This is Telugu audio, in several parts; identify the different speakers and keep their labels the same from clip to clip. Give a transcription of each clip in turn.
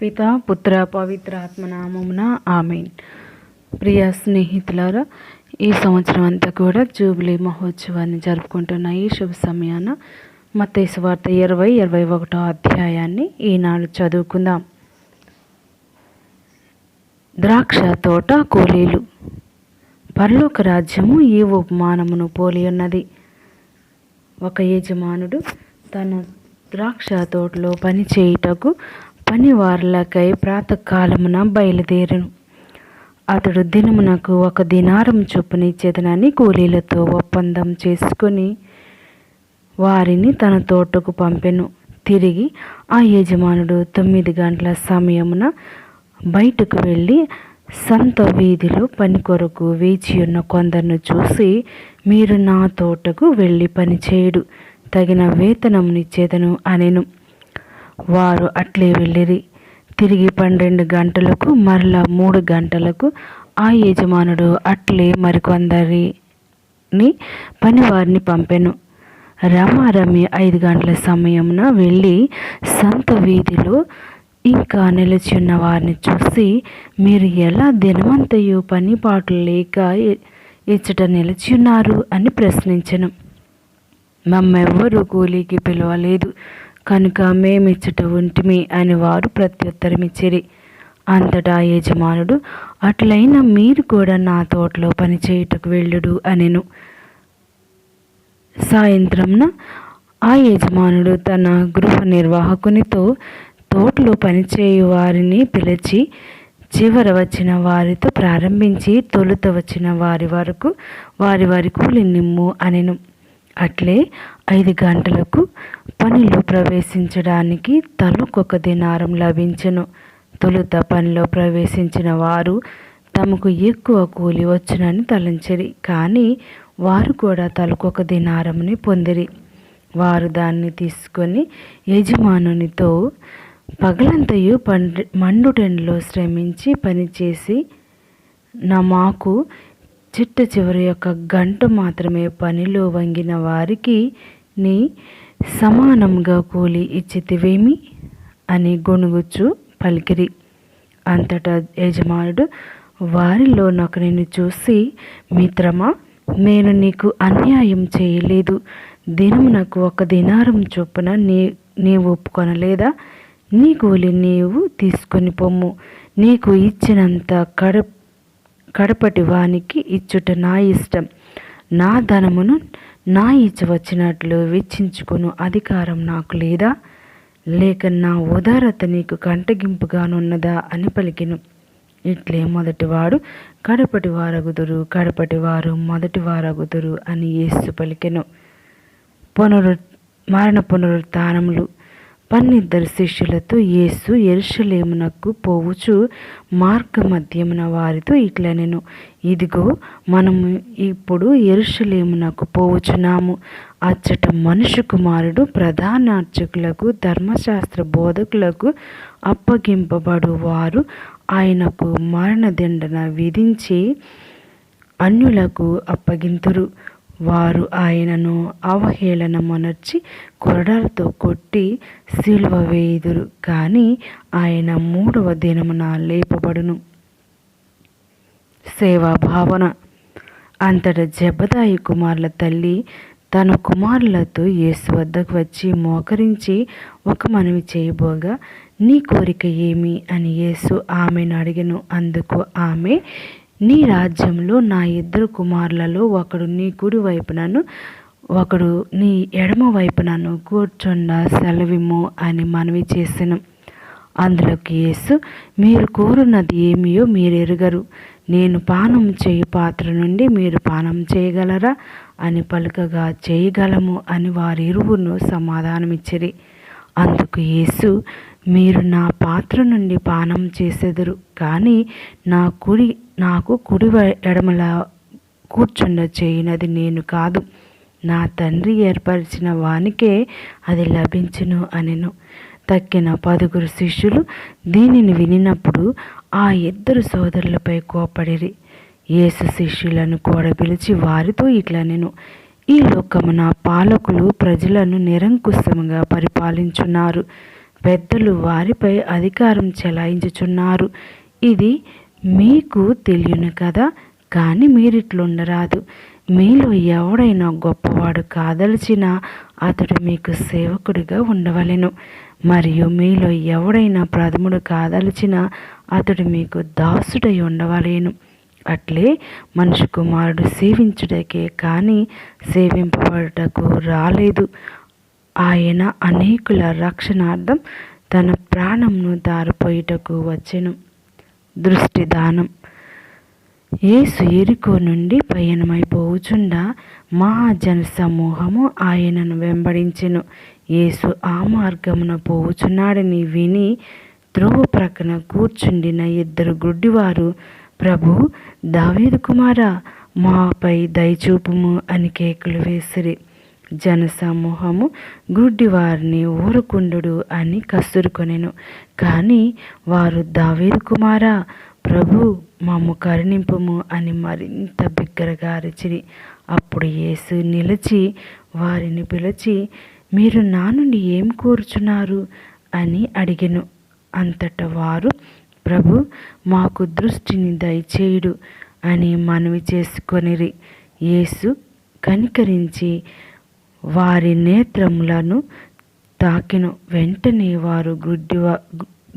Speaker 1: పిత పుత్ర పవిత్ర ఆత్మనామమున ఆమెన్. ప్రియ స్నేహితులారా ఈ సంవత్సరం అంతా కూడా జూబ్లీ మహోత్సవాన్ని జరుపుకుంటున్న ఈ శుభ సమయాన మత్తయి వార్త ఇరవై ఇరవై ఒకటో అధ్యాయాన్ని ఈనాడు చదువుకుందాం. ద్రాక్ష తోట కూలీలు. పరలోక రాజ్యము ఈ ఉపమానమును పోలి ఉన్నది. ఒక యజమానుడు తన ద్రాక్ష తోటలో పని చేయుటకు పనివారులకై ప్రాతకాలమున బయలుదేరను. అతడు దినమునకు ఒక దినారం చొప్పున ఇచ్చేదనని కూలీలతో ఒప్పందం చేసుకొని వారిని తన తోటకు పంపెను. తిరిగి ఆ యజమానుడు తొమ్మిది గంటల సమయమున బయటకు వెళ్ళి సంత వీధిలో పని కొరకు వేచి ఉన్న కొందరిని చూసి మీరు నా తోటకు వెళ్ళి పనిచేయుడు తగిన వేతనమునిచ్చేదను అనెను. వారు అట్లే వెళ్ళిరి. తిరిగి పన్నెండు గంటలకు మరలా మూడు గంటలకు ఆ యజమానుడు అట్లే మరికొందరిని పనివారిని పంపెను. రమారమి ఐదు గంటల సమయమున వెళ్ళి సంత వీధిలో ఇంకా నిలిచి ఉన్న వారిని చూసి మీరు ఎలా దినమంతయు పని పాటలు లేక ఇచ్చట నిలిచి ఉన్నారు అని ప్రశ్నించను. మమ్మెవ్వరూ కూలీకి పిలవలేదు. కనుక మేమిచ్చట ఉంటిమి అని వారు ప్రత్యుత్తరమిచ్చిరి. అంతటా యజమానుడు అట్లయినా మీరు కూడా నా తోటలో పనిచేయుటకు వెళ్ళుడు అనెను. సాయంత్రంన ఆ యజమానుడు తన గృహ నిర్వాహకునితో తోటలో పనిచేయు వారిని పిలిచి చివర వచ్చిన వారితో ప్రారంభించి తొలుత వచ్చిన వారి వరకు వారి వారి కూలి నిమ్ము అనెను. అట్లే ఐదు గంటలకు పనిలో ప్రవేశించడానికి తలకొక దినారం లభించను. తొలుత పనిలో ప్రవేశించిన వారు తమకు ఎక్కువ కూలి వచ్చునని తలంచిరి కానీ వారు కూడా తలకొక దినారంని పొందిరి. వారు దాన్ని తీసుకొని యజమానునితో పగలంతయు పండు మండుటెండలో శ్రమించి పనిచేసి నా మాకు చిట్ట చివరి యొక్క గంట మాత్రమే పనిలో వంగిన వారికి నీ సమానంగా కూలి ఇచ్చితివేమి? అని గొణుగుచ్చు పలికిరి. అంతటా యజమానుడు వారిలో నొకరిని చూసి మిత్రమా నేను నీకు అన్యాయం చేయలేదు. దినమునకు ఒక దినారం చొప్పున నీ నీవు ఒప్పుకొనలేదా? నీ కూలి నీవు తీసుకొని పొమ్ము. నీకు ఇచ్చినంత కడ కడపటి వానికి ఇచ్చుట నా ఇష్టం. నా ధనమును నా ఇచ్చ వచ్చినట్లు వెచ్చించుకును అధికారం నాకు లేదా? లేక నా ఉదారత నీకు కంటగింపుగానున్నదా అని పలికిను. ఇట్లే మొదటివాడు కడపటి వారగుదురు కడపటి వారు మొదటి వారగుదురు అని యేసు పలికెను. పునరు మరణ పునరుత్నములు పన్నిద్దరు శిష్యులతో యేసు ఎరుషలేమునకు పోవుచు మార్గ మధ్యమున వారితో ఇట్లా నేను ఇదిగో మనము ఇప్పుడు ఎరుషలేమునకు పోవుచున్నాము. అచ్చట మనుషు కుమారుడు ప్రధాన అర్చకులకు ధర్మశాస్త్ర బోధకులకు అప్పగింపబడు వారు ఆయనకు మరణదండన విధించి అన్యులకు అప్పగింతురు. వారు ఆయనను అవహేళనమునర్చి కొరడాలతో కొట్టి సిలువ వేయుదురు కానీ ఆయన మూడవ దినమున లేపబడును. సేవా భావన అంతట జబదాయి కుమారుల తల్లి తన కుమారులతో యేసు వద్దకు వచ్చి మోకరించి ఒక మనవి చేయబోగా నీ కోరిక ఏమి? అని యేసు ఆమెను అడిగను. అందుకు ఆమె నీ రాజ్యంలో నా ఇద్దరు కుమారులలో ఒకడు నీ కుడి వైపునను ఒకడు నీ ఎడమ వైపునను కూర్చుండ సెలవిము అని మనవి చేసిన. అందులోకి యేసు మీరు కోరున్నది ఏమియో మీరు ఎరుగరు నేను పానం చేయు పాత్ర నుండి మీరు పానం చేయగలరా? అని పలుకగా చేయగలము అని వారిరువును సమాధానమిచ్చిరి. అందుకు యేసు మీరు నా పాత్ర నుండి పానం చేసెదరు కానీ నా కుడి నాకు కుడి ఎడమల కూర్చుండ చేయనది నేను కాదు. నా తండ్రి ఏర్పరిచిన వానికే అది లభించును అనెను. తక్కిన పదుగురు శిష్యులు దీనిని వినినప్పుడు ఆ ఇద్దరు సోదరులపై కోపడిరి యేసు శిష్యులను కూడా పిలిచి వారితో ఇట్లా నేను ఈ లోకమున పాలకులు ప్రజలను నిరంకుశముగా పరిపాలించున్నారు. పెద్దలు వారిపై అధికారం చెలాయించుచున్నారు. ఇది మీకు తెలియను కదా కానీ మీరిట్లుండరాదు. మీలో ఎవడైనా గొప్పవాడు కాదలిచినా అతడు మీకు సేవకుడిగా ఉండవలెను. మరియు మీలో ఎవడైనా ప్రథముడు కాదలిచినా అతడు మీకు దాసుడై ఉండవలేను. అట్లే మనుషు కుమారుడు సేవించుటకే కానీ సేవింపబడుటకు రాలేదు. ఆయన అనేకుల రక్షణార్థం తన ప్రాణంను దారిపోయిటకు వచ్చెను. దృష్టి దానం. యేసు ఎరుకో నుండి పయనమైపోవుచుండా మహాజన సమూహము ఆయనను వెంబడించెను. యేసు ఆ మార్గమున పోవుచున్నాడని విని త్రోవ ప్రక్కన కూర్చుండిన ఇద్దరు గుడ్డివారు ప్రభు దావీదు కుమార మాపై దయచూపుము అని కేకులు వేసిరి. జనసమూహము గుడ్డివారిని ఊరుకుండు అని కసురుకొనెను కానీ వారు దావీదు కుమారా ప్రభు మమ్ము కరుణింపుము అని మరింత బిగ్గరగా అరిచిరి. అప్పుడు యేసు నిలిచి వారిని పిలిచి మీరు నా నుండి ఏం కోరుచున్నారు? అని అడిగెను. అంతట వారు ప్రభు మాకు దృష్టిని దయచేయుడు అని మనవి చేసుకొనిరి. యేసు కనికరించి వారి నేత్రములను తాకిన వెంటనే వారు గుడ్డి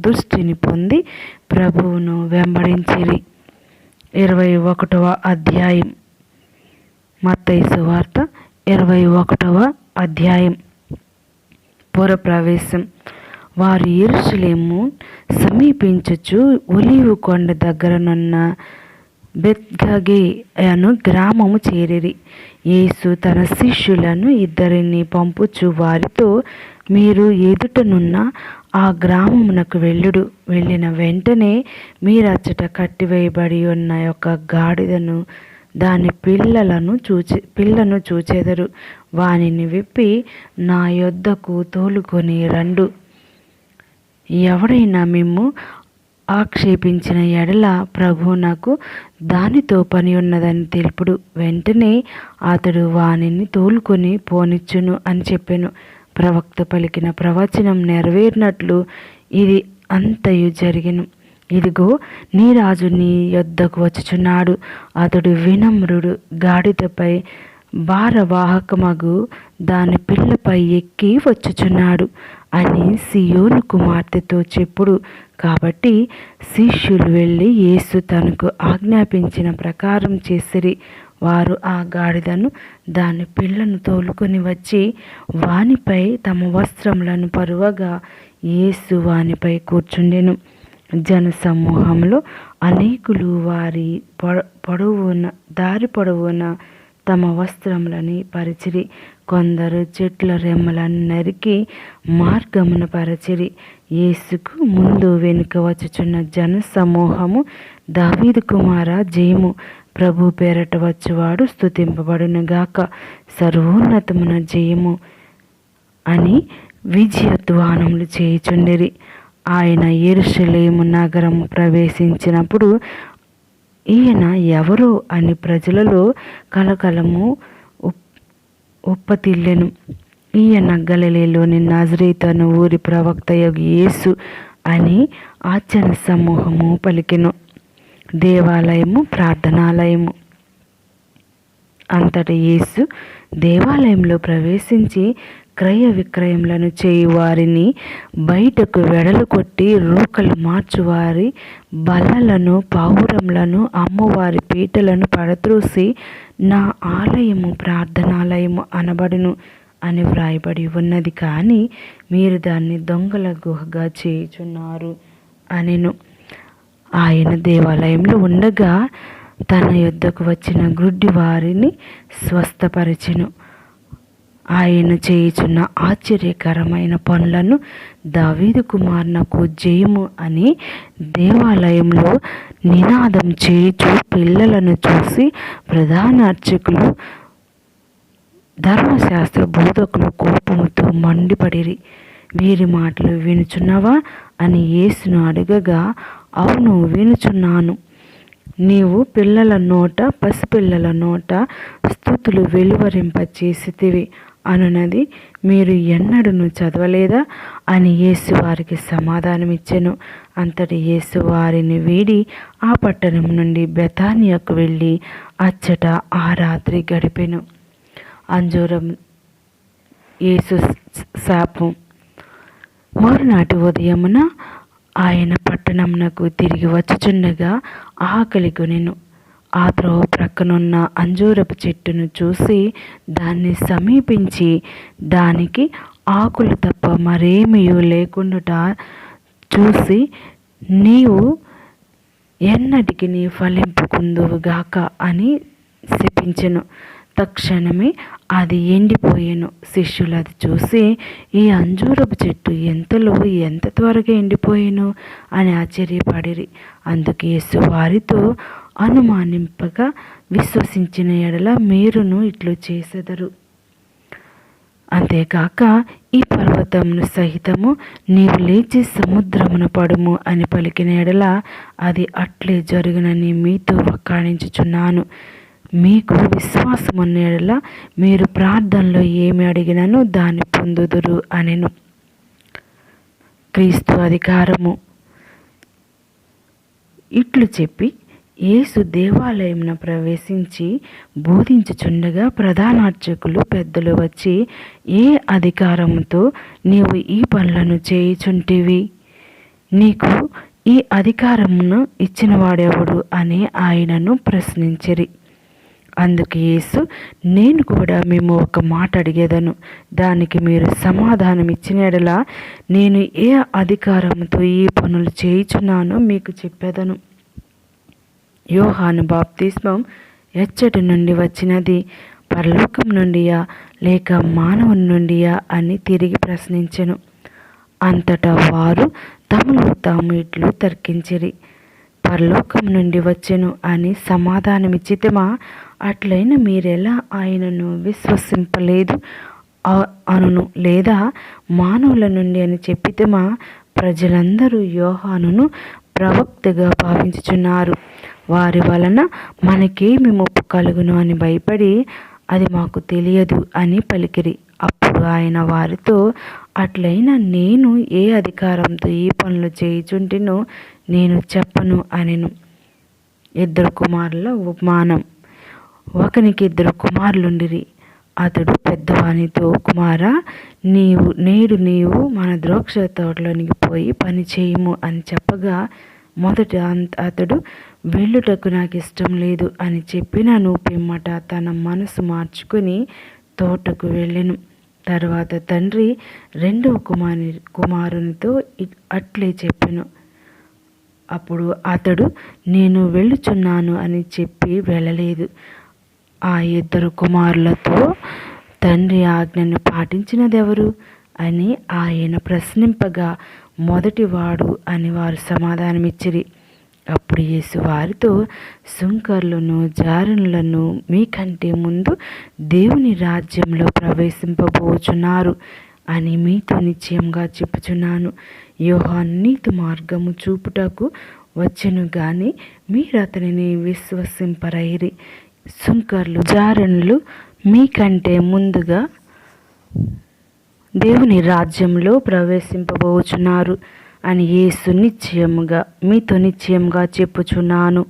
Speaker 1: దృష్టిని పొంది ప్రభువును వెంబడించిరి. ఇరవై ఒకటవ అధ్యాయం. మత్తైసు వార్త ఇరవై ఒకటవ అధ్యాయం. పురప్రవేశం. వారు ఎరుసలేము సమీపించుచు ఒలివు కొండ దగ్గరనున్న బెత్గగే అను గ్రామము చేరిరి. యేసు తన శిష్యులను ఇద్దరిని పంపుచు వారితో మీరు ఎదుటనున్న ఆ గ్రామమునకు వెళ్ళుడు. వెళ్ళిన వెంటనే మీరచ్చట కట్టివేయబడి ఉన్న యొక్క గాడిదను దాని పిల్లలను చూచి పిల్లను చూచెదరు. వానిని విప్పి నా యొద్దకు తోలుకొని రండు. ఎవడైనా మేము ఆక్షేపించిన ఎడల ప్రభు నాకు దానితో పని ఉన్నదని తెలుపుడు. వెంటనే అతడు వానిని తోలుకొని పోనిచ్చును అని చెప్పాను. ప్రవక్త పలికిన ప్రవచనం నెరవేరినట్లు ఇది అంతయు జరిగిను. ఇదిగో నీ రాజు నీ యొద్దకు వచ్చుచున్నాడు. అతడు వినమ్రుడు. గాడిదపై భారవాహకమగు దాని పిల్లపై ఎక్కి వచ్చుచున్నాడు అని సియోను కుమార్తెతో చెప్పుడు. కాబట్టి శిష్యులు వెళ్ళి యేసు తనకు ఆజ్ఞాపించిన ప్రకారం చేసిరి. వారు ఆ గాడిదను దాని పిల్లను తోలుకొని వచ్చి వానిపై తమ వస్త్రములను పరువగా యేసు వానిపై కూర్చుండెను. జన సమూహంలో అనేకులు వారి పొడవున దారి పొడవున తమ వస్త్రములని పరిచిరి. కొందరు చెట్ల రెమ్మలను నరికి మార్గమున పరచిరి. యేసుకు ముందు వెనుక వచ్చుచున్న జన సమూహము దావీదు కుమార జయము. ప్రభు పేరట వచ్చువాడు స్థుతింపబడునుగాక సర్వోన్నతమున జయము అని విజయధ్వానములు చేయుచుండిరి. ఆయన ఎరుషలేము నగరం ప్రవేశించినప్పుడు ఈయన ఎవరు అని ప్రజలలో కలకలము ఉప్పతిల్లెను. ఈయన గలలేలోని నజరీతను ఊరి ప్రవక్త యేసు అని ఆచరణ సమూహము పలికెను. దేవాలయము ప్రార్థనాలయము. అంతటి యేసు దేవాలయంలో ప్రవేశించి క్రయ విక్రయములను చేయు వారిని బయటకు వెడలు కొట్టి రూకలు మార్చువారి బల్లలను పావురములను అమ్మవారి పీటలను పడత్రూసి నా ఆలయము ప్రార్థనాలయము అనబడును. అని వ్రాయబడి ఉన్నది కానీ మీరు దాన్ని దొంగల గుహగా చేయుచున్నారు అనిను. ఆయన దేవాలయంలో ఉండగా తన యుద్ధకు వచ్చిన గుడ్డి వారిని స్వస్థపరిచెను. ఆయన చేయుచున్న ఆశ్చర్యకరమైన పనులను దావీదు కుమార్నకు జయము అని దేవాలయంలో నినాదం చేయుచు పిల్లలను చూసి ప్రధాన అర్చకులు ధర్మశాస్త్ర బోధకులు కోపముతో మండిపడిరి. వీరి మాటలు వినుచున్నావా? అని యేసును అడగగా అవును వినుచున్నాను. నీవు పిల్లల నోట పసిపిల్లల నోట స్థుతులు వెలువరింపచేసితివి. అనునది మీరు ఎన్నడను చదవలేదా? అని యేసువారికి సమాధానమిచ్చెను. అంతటి యేసు వారిని వీడి ఆ పట్టణం నుండి బెతానియకు వెళ్ళి అచ్చట ఆ రాత్రి గడిపెను. అంజూరం యేసు శాపం. మరునాటి ఉదయమున ఆయన పట్టణమునకు తిరిగి వచ్చుచుండగా ఆకలి కొనెను ఆ త్రోవ ప్రక్కనున్న అంజూరపు చెట్టును చూసి దాన్ని సమీపించి దానికి ఆకులు తప్ప మరేమీ లేకుండా చూసి నీవు ఎన్నటికి నీ ఫలింపుకుందువుగాక అని శపించెను. తక్షణమే అది ఎండిపోయాను. శిష్యులు అది చూసి ఈ అంజూరపు చెట్టు ఎంతలో ఎంత త్వరగా ఎండిపోయాను? అని ఆశ్చర్యపడిరి. అందుకే యేసు వారితో అనుమానింపగా విశ్వసించిన ఎడల మీరును ఇట్లు చేసెదరు. అంతేకాక ఈ పర్వతమును సహితము నీవు లేచి సముద్రమున పడుము అని పలికిన ఎడల అది అట్లే జరుగునని మీతో వక్కాణించుచున్నాను. మీకు విశ్వాసం అనేలా మీరు ప్రార్థనలో ఏమి అడిగినను దాన్ని పొందుదురు అనెను. క్రీస్తు అధికారము. ఇట్లు చెప్పి యేసు దేవాలయమున ప్రవేశించి బోధించుచుండగా ప్రధానార్చకులు పెద్దలు వచ్చి ఏ అధికారంతో నీవు ఈ పనులను చేయుచుంటివి? నీకు ఈ అధికారమును ఇచ్చిన వాడెవడు అని ఆయనను ప్రశ్నించిరి. అందుకు యేసు నేను కూడా మేము ఒక మాట అడిగేదను. దానికి మీరు సమాధానం ఇచ్చినడలా నేను ఏ అధికారంతో ఈ పనులు చేయుచున్నానో మీకు చెప్పేదను. యోహాను బాప్తిస్మం ఎచ్చటి నుండి వచ్చినది పరలోకం నుండియా లేక మానవుని నుండియా అని తిరిగి ప్రశ్నించెను. అంతటా వారు తమలో తాము ఇట్లు తర్కించిరి. పరలోకం నుండి వచ్చెను అని సమాధానమిచ్చితమా అట్లయినా మీరెలా ఆయనను విశ్వసింపలేదు అనును? లేదా మానవుల నుండి అని చెప్పితేమా ప్రజలందరూ యోహానును ప్రవక్తగా భావించుచున్నారు. వారి వలన మనకేమి ముప్పు కలుగును అని భయపడి అది మాకు తెలియదు అని పలికిరి. అప్పుడు ఆయన వారితో అట్లయినా నేను ఏ అధికారంతో ఈ పనులు చేయుచుంటినో నేను చెప్పను అనెను. ఇద్దరు కుమారుల ఉపమానం. ఒకనికి ఇద్దరు కుమారులుండిరి. అతడు పెద్దవానితో కుమార నీవు నేడు నీవు మన ద్రాక్ష తోటలోనికి పోయి పని చేయము అని చెప్పగా మొదట అతడు వెళ్ళుటకు నాకు ఇష్టం లేదు అని చెప్పిన పిమ్మట తన మనసు మార్చుకుని తోటకు వెళ్ళెను. తర్వాత తండ్రి రెండవ కుమారి కుమారునితో అట్లే చెప్పెను. అప్పుడు అతడు నేను వెళ్ళుచున్నాను అని చెప్పి వెళ్ళలేదు. ఆ ఇద్దరు కుమారులతో తండ్రి ఆజ్ఞను పాటించినదెవరు అని ఆయన ప్రశ్నింపగా మొదటివాడు అని వారు సమాధానమిచ్చిరి. అప్పుడు యేసు వారితో సుంకర్లను జారులను మీకంటే ముందు దేవుని రాజ్యంలో ప్రవేశింపబోచున్నారు అని మీతో నిశ్చయంగా చెప్పుచున్నాను. యోహాన్ నీతి మార్గము చూపుటకు వచ్చెను గాని మీరు అతనిని విశ్వసింపరైరి. సుంకర్లు జారణులు మీకంటే ముందుగా దేవుని రాజ్యంలో ప్రవేశింపబోచున్నారు అని యేసు నిశ్చయముగా మీతో నిశ్చయముగా చెప్పుచున్నాను.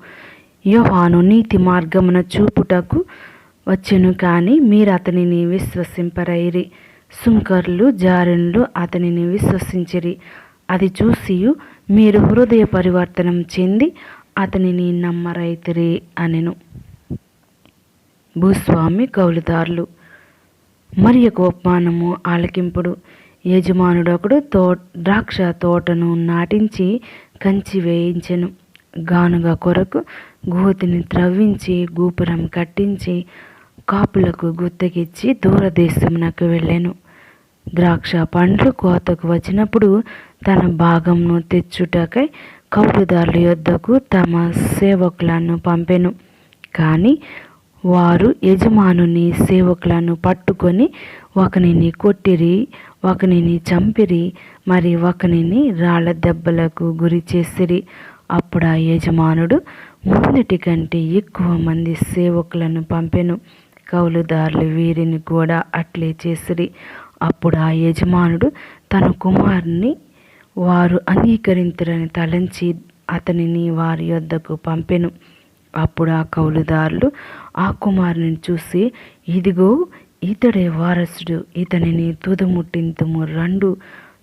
Speaker 1: యోహాను నీతి మార్గమున చూపుటకు వచ్చెను కానీ మీరు అతనిని విశ్వసింపరైరి. సుంకర్లు జారిన్లు అతనిని విశ్వసించిరి. అది చూసి మీరు హృదయ పరివర్తనం చెంది అతనిని నమ్మరైతిరి అనెను. భూస్వామి కౌలుదారులు. మరి యొక్క ఉపమానము ఆలకింపుడు. యజమానుడు ఒకడు తో ద్రాక్ష తోటను నాటించి కంచి వేయించెను. గానుగా కొరకు గోతిని త్రవ్వించి గూపురం కట్టించి కాపులకు గుత్తకిచ్చి దూరదేశమునకు వెళ్ళాను. ద్రాక్ష పండ్లు కోతకు వచ్చినప్పుడు తన భాగంను తెచ్చుటకై కౌలుదారుల యొద్దకు తమ సేవకులను పంపెను. కానీ వారు యజమానుని సేవకులను పట్టుకొని ఒకనిని కొట్టిరి ఒకనిని చంపిరి మరి ఒకనిని రాళ్ళ దెబ్బలకు గురి చేసిరి. అప్పుడు ఆ యజమానుడు ముందటి కంటే ఎక్కువ మంది సేవకులను పంపెను. కౌలుదారులు వీరిని కూడా అట్లే చేసిరి. అప్పుడు ఆ యజమానుడు తన కుమారుని వారు అంగీకరించరని తలంచి అతనిని వారి యొద్దకు పంపెను. అప్పుడు ఆ కౌలుదారులు ఆ కుమారుని చూసి ఇదిగో ఇతడే వారసుడు. ఇతనిని తుదముట్టింతుము. రండు.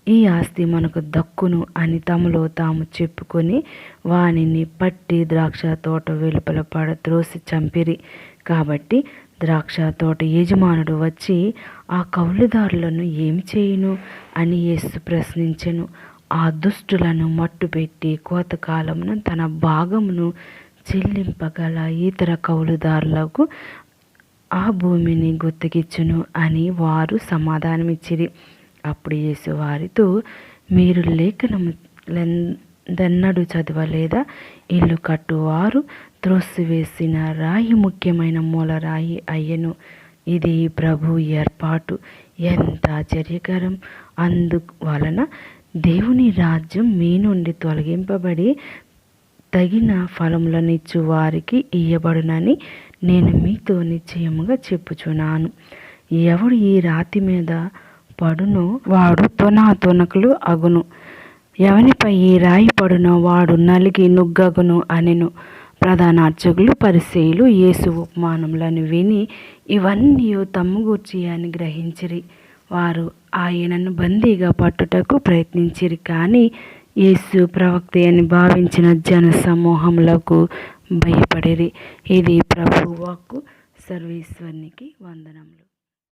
Speaker 1: ఈ ఆస్తి మనకు దక్కును అని తమలో తాము చెప్పుకొని వానిని పట్టి ద్రాక్ష తోట వెలుపల పడ త్రోసి చంపిరి. కాబట్టి ద్రాక్ష తోట యజమానుడు వచ్చి ఆ కౌలుదారులను ఏమి చేయును అని యేసు ప్రశ్నించెను. ఆ దుష్టులను మట్టుపెట్టి కోతకాలమున తన భాగమును చెల్లింపగల ఇతర కౌలుదారులకు ఆ భూమిని గుర్తుకిచ్చును అని వారు సమాధానమిచ్చిరి. అప్పుడు యేసు వారితో మీరు లేఖనము చదవలేదా? ఇల్లు కట్టువారు త్రోసివేసిన రాయి ముఖ్యమైన మూలరాయి అయ్యను. ఇది ప్రభు ఏర్పాటు. ఎంత ఆశ్చర్యకరం! అందువలన దేవుని రాజ్యం మీ నుండి తొలగింపబడి తగిన ఫలములనిచ్చు వారికి ఇయ్యబడునని నేను మీతో నిశ్చయముగా చెప్పుచున్నాను. ఎవడు ఈ రాతి మీద పడునో వాడు తొనాతొనకులు అగును. ఎవనిపై ఈ రాయి పడునో వాడు నలిగి నుగ్గగును అనెను. ప్రధాన అర్చకులు పరిశీలు యేసు ఉపమానములను విని ఇవన్నీ తమ్ము గూర్చి అని గ్రహించిరి. వారు ఆయనను బందీగా పట్టుటకు ప్రయత్నించిరి కానీ యేసు ప్రవక్త అని భావించిన జన సమూహములకు భయపడేది ఇది ప్రభువాకు సర్వేశ్వరునికి వందనములు.